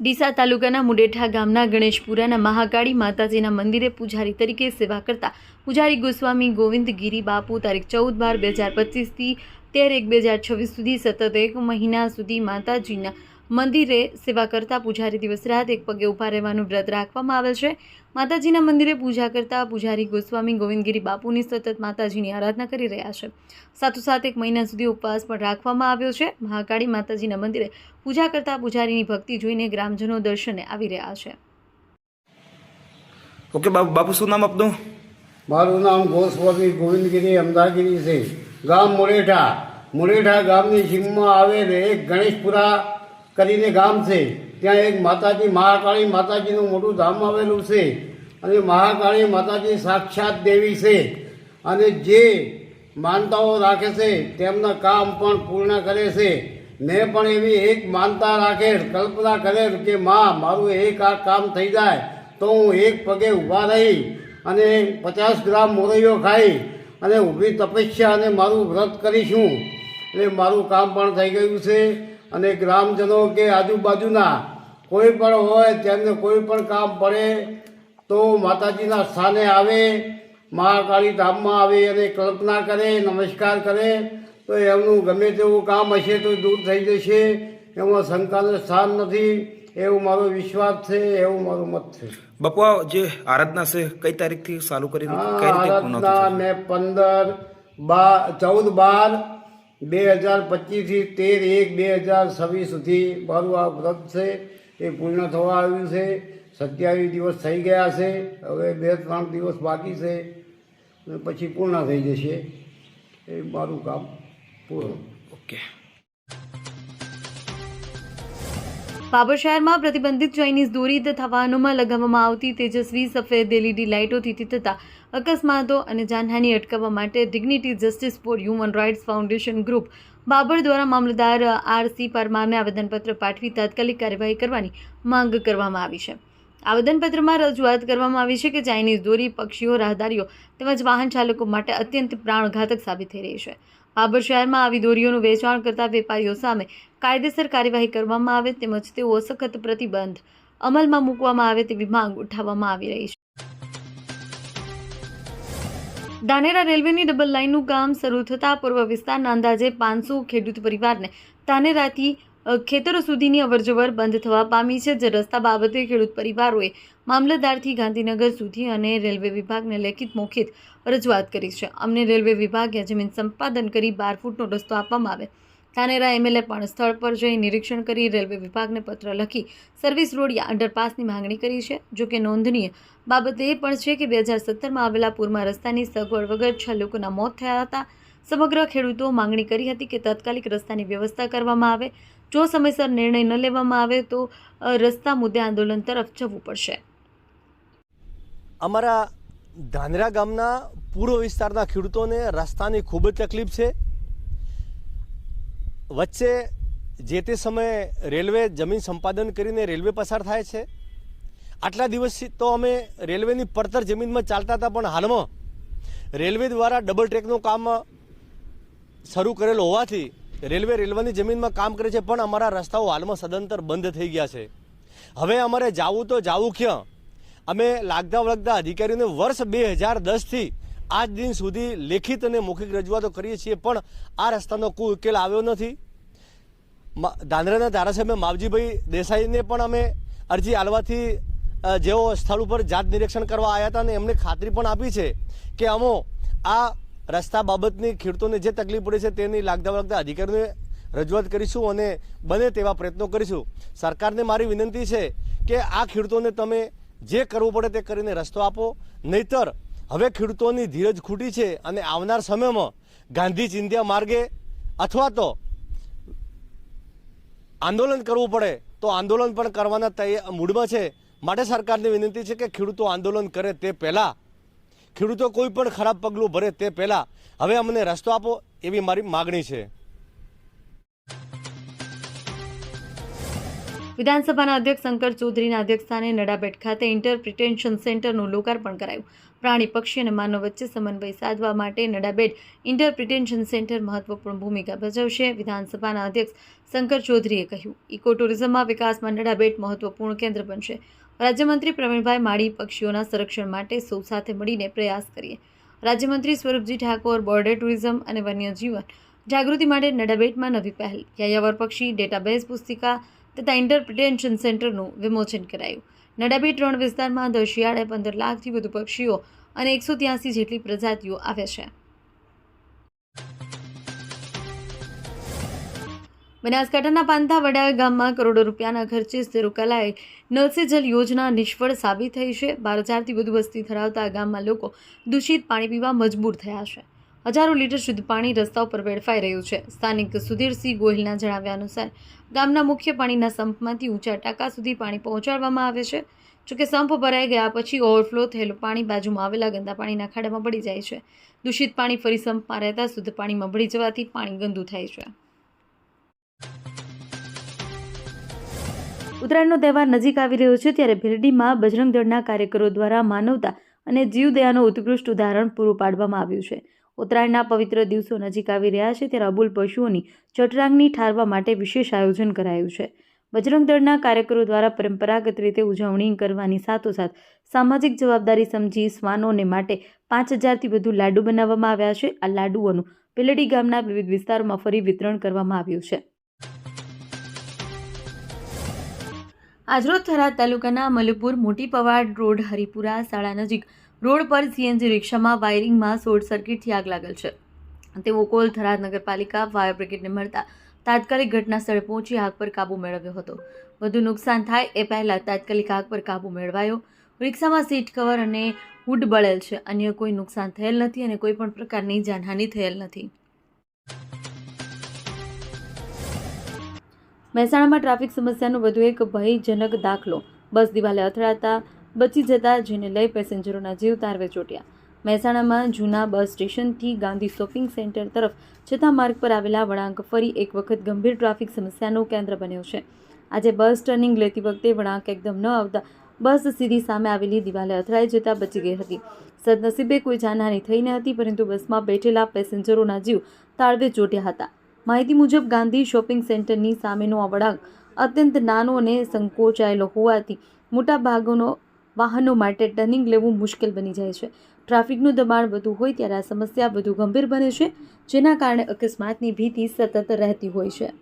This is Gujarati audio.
ડીસા તાલુકાના મુડેઠા ગામના ગણેશપુરાના મહાકાળી માતાજીના મંદિરે પૂજારી તરીકે સેવા કરતા પૂજારી ગોસ્વામી ગોવિંદ ગિરી બાપુ તારીખ ચૌદ બાર બે હજાર પચીસથી તેર એક બે હજાર છવ્વીસ સુધી સતત એક મહિના સુધી માતાજીના મંદિરે સેવા કરતા પૂજારી દિવસ રાત એક પગે ઊભા રહેવાનું વ્રત રાખવામાં આવેલ છે. માતાજીના મંદિરે પૂજા કરતા પૂજારી ગોસ્વામી ગોવિંદગીરી બાપુની સતત માતાજીની આરાધના કરી રહ્યા છે. સાથોસાથ એક મહિના સુધી ઉપવાસ પણ રાખવામાં આવ્યો છે. મહાકાળી માતાજીના મંદિરે પૂજા કરતા પૂજારીની ભક્તિ જોઈને ગ્રામજનો દર્શને આવી રહ્યા છે. ઓકે બાપુ બાપુ શું નામ આપનું? મારું નામ ગોસ્વામી ગોવિંદગીરી અમદાગીરી છે. ગામ મુરેઠા. મુરેઠા ગામની સીમમાં આવેલ એક ગણેશપુરા કરીને ગામ છે. ત્યાં એક માતાજી, મહાકાળી માતાજીનું મોટું ધામ આવેલું છે અને મહાકાળી માતાજી સાક્ષાત દેવી છે. અને જે માનતાઓ રાખે છે, તેમના કામ પણ પૂર્ણ કરે છે. મેં પણ એવી એક માનતા રાખેલ કલ્પના કરેલ કે, માં, મારું એક આ કામ થઈ જાય તો હું એક પગે ઊભા રહી અને પચાસ ગ્રામ મોરૈયો ખાઈ અને ઊભી તપસ્યા અને મારું વ્રત કરીશું. એટલે મારું કામ પણ થઈ ગયું છે. અને ગ્રામજનો કે આજુબાજુના કોઈ પણ હોય તેમને કોઈ પણ કામ પડે તો માતાજીના સ્થાને આવે મહાકાળી ધામમાં આવે અને કલ્પના કરે નમસ્કાર કરે તો એમનું ગમે તેવું કામ હશે તો દૂર થઈ જશે. એમાં શંકાનું સ્થાન નથી એવો મારો વિશ્વાસ છે એવું મારું મત છે. બપવા જે આરાધના છે કઈ તારીખથી ચાલુ કરી? આરાધના મેં પંદર બાર ચૌદ બાર બે હજાર પચીસથી તેર એક બે હજાર છવ્વીસ સુધી મારું આ વ્રત છે એ પૂર્ણ થવા આવ્યું છે. સત્યાવીસ દિવસ થઈ ગયા છે હવે બે ત્રણ દિવસ બાકી છે અને પછી પૂર્ણ થઈ જશે. એ મારું કામ પૂરું. ઓકે. બાબર શહેરમાં પ્રતિબંધિત ચાઇનીઝ દોરી તથા વાહનોમાં લગાવવામાં આવતી તેજસ્વી સફેદ એલઈડી લાઇટોથી થતા અકસ્માતો અને જાનહાનિ અટકાવવા માટે dignity justice for human rights foundation group Babur દ્વારા મામલતદાર આર સી પરમારને આવેદનપત્ર પાઠવી તાત્કાલિક કાર્યવાહી કરવાની માંગ કરવામાં આવી છે. આવેદનપત્રમાં રજૂઆત કરવામાં આવી છે કે ચાઇનીઝ દોરી, પક્ષીઓ, રાહદારીઓ તેમજ વાહન ચાલકો માટે અત્યંત પ્રાણઘાતક સાબિત થઈ રહી છે. બાબર શહેરમાં આવી દોરીઓનું વેચાણ કરતા વેપારીઓ સામે કાયદેસર કાર્યવાહી કરવામાં આવે તેમજ તેઓ સખત પ્રતિબંધ અમલમાં મૂકવામાં આવે તેવી માંગ ઉઠાવવામાં આવી રહી છે. ધાનેરા રેલવેની ડબલ લાઇનનું કામ શરૂ થતાં પૂર્વ વિસ્તારના અંદાજે પાંચસો ખેડૂત પરિવારને ધાનેરાથી ખેતરો સુધીની અવરજવર બંધ થવા પામી છે. જે રસ્તા બાબતે ખેડૂત પરિવારોએ મામલતદારથી ગાંધીનગર સુધી અને રેલવે વિભાગને લેખિત મોખિત રજૂઆત કરી છે. અમને રેલવે વિભાગે જમીન સંપાદન કરી બાર ફૂટનો રસ્તો આપવામાં આવે. ધાનેરા એમએલએ પણ સ્થળ પર જઈ નિરીક્ષણ કરી રેલવે વિભાગને પત્ર લખી સર્વિસ રોડ અંડરપાસની માંગણી કરી છે. જો કે નોંધનીય બાબત એ પણ છે કે બે હજાર સત્તરમાં આવેલા પૂરમાં રસ્તાની સગવડ વગર છ લોકોના મોત થયા હતા. સમગ્ર ખેડૂતો માંગણી કરી હતી કે તાત્કાલિક રસ્તાની વ્યવસ્થા કરવામાં આવે. જો સમયસર નિર્ણય ન લેવામાં આવે તો રસ્તા મુદ્દે આંદોલન તરફ જવું પડશે. અમારા ધાંધરા ગામના પૂર્વ વિસ્તારના ખેડૂતોને રસ્તાની ખૂબ જ તકલીફ છે. વચ્ચે જે તે સમયે રેલવે જમીન સંપાદન કરીને રેલવે પસાર થાય છે, આટલા દિવસથી તો અમે રેલવેની પડતર જમીનમાં ચાલતા હતા, પણ હાલમાં રેલવે દ્વારા ડબલ ટ્રેકનું કામ શરૂ કરેલું હોવાથી રેલવે રેલવેની જમીનમાં કામ કરે છે, પણ અમારા રસ્તાઓ હાલમાં સદંતર બંધ થઈ ગયા છે. હવે અમારે જાવું તો જાવું ક્યાં? અમે લાગતા વળગતા અધિકારીઓને વર્ષ બે હજાર દસથી આજ દિન સુધી લેખિત અને મૌખિક રજૂઆતો કરીએ છીએ, પણ આ રસ્તાનો કોઈ ઉકેલ આવ્યો નથી. ધાંધ્રાના ધારાસભ્ય માવજીભાઈ દેસાઈને પણ અમે અરજી આલવાથી જેઓ સ્થળ ઉપર જાત નિરીક્ષણ કરવા આવ્યા હતા અને એમને ખાતરી પણ આપી છે કે અમો, આ રસ્તા બાબતની ખેડૂતોને જે તકલીફ પડે છે તેની લાગતા વળગતા અધિકારીઓને રજૂઆત કરીશું અને બને તેવા પ્રયત્નો કરીશું. સરકારને મારી વિનંતી છે કે આ ખેડૂતોને તમે જે કરવું પડે તે કરીને રસ્તો આપો, નહીતર હવે ખેડૂતોની ધીરજ ખૂટી છે અને આવનાર સમયમાં ગાંધી ચિંધ્યા માર્ગે અથવા તો આંદોલન કરવું પડે, તો આંદોલન પણ કરવાના તૈયાર મૂડમાં છે. માટે સરકારને વિનંતી છે કે ખેડૂતો આંદોલન કરે તે પહેલાં, ખેડૂતો કોઈ પણ ખરાબ પગલું ભરે તે પહેલાં, હવે અમને રસ્તો આપો એવી મારી માગણી છે. વિધાનસભાના અધ્યક્ષ શંકર ચૌધરીના અધ્યક્ષસ્થાને નડાબેટ ખાતે ઇન્ટરપ્રિટેન્શન સેન્ટરનું લોકાર્પણ કરાયું. પ્રાણી પક્ષી અને માનવ વચ્ચે સમન્વય સાધવા માટે નડાબેટ ઇન્ટરપ્રિટેન્શન સેન્ટર મહત્વપૂર્ણ ભૂમિકા ભજવશે, વિધાનસભાના અધ્યક્ષ શંકર ચૌધરીએ કહ્યું. ઇકો ટુરિઝમમાં વિકાસમાં નડાબેટ મહત્વપૂર્ણ કેન્દ્ર બનશે. રાજ્યમંત્રી પ્રવીણભાઈ માળી પક્ષીઓના સંરક્ષણ માટે સૌ સાથે મળીને પ્રયાસ કરીએ. રાજ્યમંત્રી સ્વરૂપજી ઠાકોર, બોર્ડર ટુરિઝમ અને વન્યજીવન જાગૃતિ માટે નડાબેટમાં નવી પહેલ. યાયાવર પક્ષી, ડેટાબેઝ પુસ્તિકા તથા ઇન્ટરપ્રિટેન્શન સેન્ટરનું વિમોચન કરાયું. નડાબી ત્રણ વિસ્તારમાં દર શિયાળે પંદર લાખથી વધુ પક્ષીઓ અને એકસો ત્યાસી જેટલી પ્રજાતિઓ આવે છે. બનાસકાંઠાના પાંથાવડા ગામમાં કરોડો રૂપિયાના ખર્ચે કરાયેલ નળ સે જલ યોજના નિષ્ફળ સાબિત થઈ છે. બાર હજારથી વધુ વસ્તી ધરાવતા ગામમાં લોકો દૂષિત પાણી પીવા મજબૂર થયા છે. હજારો લીટર શુદ્ધ પાણી રસ્તા ઉપર વેડફાઈ રહ્યું છે. સ્થાનિક સુધીરસિંહ ગોહિલના જણાવ્યા અનુસાર, ગામના મુખ્ય પાણીના સંપમાંથી ઊંચા ટાંકા સુધી પાણી પહોંચાડવામાં આવે છે. જોકે સંપ ભરાઈ ગયા પછી ઓવરફ્લો થયેલું પાણી બાજુમાં આવેલા ગંદા પાણીના ખાડામાં પડી જાય છે. દૂષિત પાણી ફરી સંપમાં રહેતા શુદ્ધ પાણીમાં ભળી જવાથી પાણી ગંદુ થાય છે. ઉત્તરાયણનો તહેવાર નજીક આવી રહ્યો છે ત્યારે ભીરડીમાં બજરંગ દળના કાર્યકરો દ્વારા માનવતા અને જીવદયાનું ઉત્કૃષ્ટ ઉદાહરણ પૂરું પાડવામાં આવ્યું છે. ઉત્તરાયણના પવિત્ર દિવસો નજીક આવી રહ્યા છે ત્યારે અબુલ પશુઓની ચટરાંગની ઠારવા માટે વિશેષ આયોજન કરાયું છે. બજરંગ દળના કાર્યકરો દ્વારા પરંપરાગત રીતે ઉજવણી કરવાની સાથોસાથ સામાજિક જવાબદારી સમજી શ્વાનોને માટે પાંચ હજારથી વધુ લાડુ બનાવવામાં આવ્યા છે. આ લાડુઓનું પેલડી ગામના વિવિધ વિસ્તારોમાં ફરી વિતરણ કરવામાં આવ્યું છે. આજરોજ થરાદ તાલુકાના મલુપુર મોટી પવાડ રોડ હરિપુરા શાળા નજીક રોડ પર સીએનજી રિક્ષામાં વાયરિંગમાં શોર્ટ સર્કિટથી આગ લાગેલ છે. તેઓ કોલ થરાદ નગરપાલિકા ફાયર બ્રિગેડને મળતા તાત્કાલિક ઘટના સ્થળે પહોંચી આગ પર કાબૂ મેળવ્યો હતો. વધુ નુકસાન થાય એ પહેલાં તાત્કાલિક આગ પર કાબુ મેળવાયો. રિક્ષામાં સીટ કવર અને હુડ બળેલ છે. અન્ય કોઈ નુકસાન થયેલ નથી અને કોઈ પણ પ્રકારની જાનહાનિ થયેલ નથી. મહેસાણામાં ટ્રાફિક સમસ્યાનો વધુ એક ભયજનક દાખલો. બસ દિવાલે અથડાતા બચી જતા જેને લઈ પેસેન્જરોના જીવ તારવે ચોટ્યા. મહેસાણામાં જૂના બસ સ્ટેશનથી ગાંધી શોપિંગ સેન્ટર તરફ છતાં માર્ગ પર આવેલા વળાંક ફરી એક વખત ગંભીર ટ્રાફિક સમસ્યાનું કેન્દ્ર બન્યો છે. આજે બસ ટર્નિંગ લેતી વખતે વળાંક એકદમ ન આવતા બસ સીધી સામે આવેલી દિવાલે અથડાઈ જતા બચી ગઈ હતી. સદનસીબે કોઈ જાનહાની થઈ ન હતી, પરંતુ બસમાં બેઠેલા પેસેન્જરોના જીવ તાળવે ચોટ્યા હતા. માહિતી મુજબ, ગાંધી શોપિંગ સેન્ટરની સામેનો આ વળાંક અત્યંત નાનો અને સંકોચાયેલો હોવાથી મોટા ભાગનો વાહનો માટે ટર્નિંગ લેવું મુશ્કેલ બની જાય છે. ટ્રાફિકનું દબાણ વધુ હોય ત્યારે આ સમસ્યા વધુ ગંભીર બને છે, જેના કારણે અકસ્માતની ભીતિ સતત રહેતી હોય છે.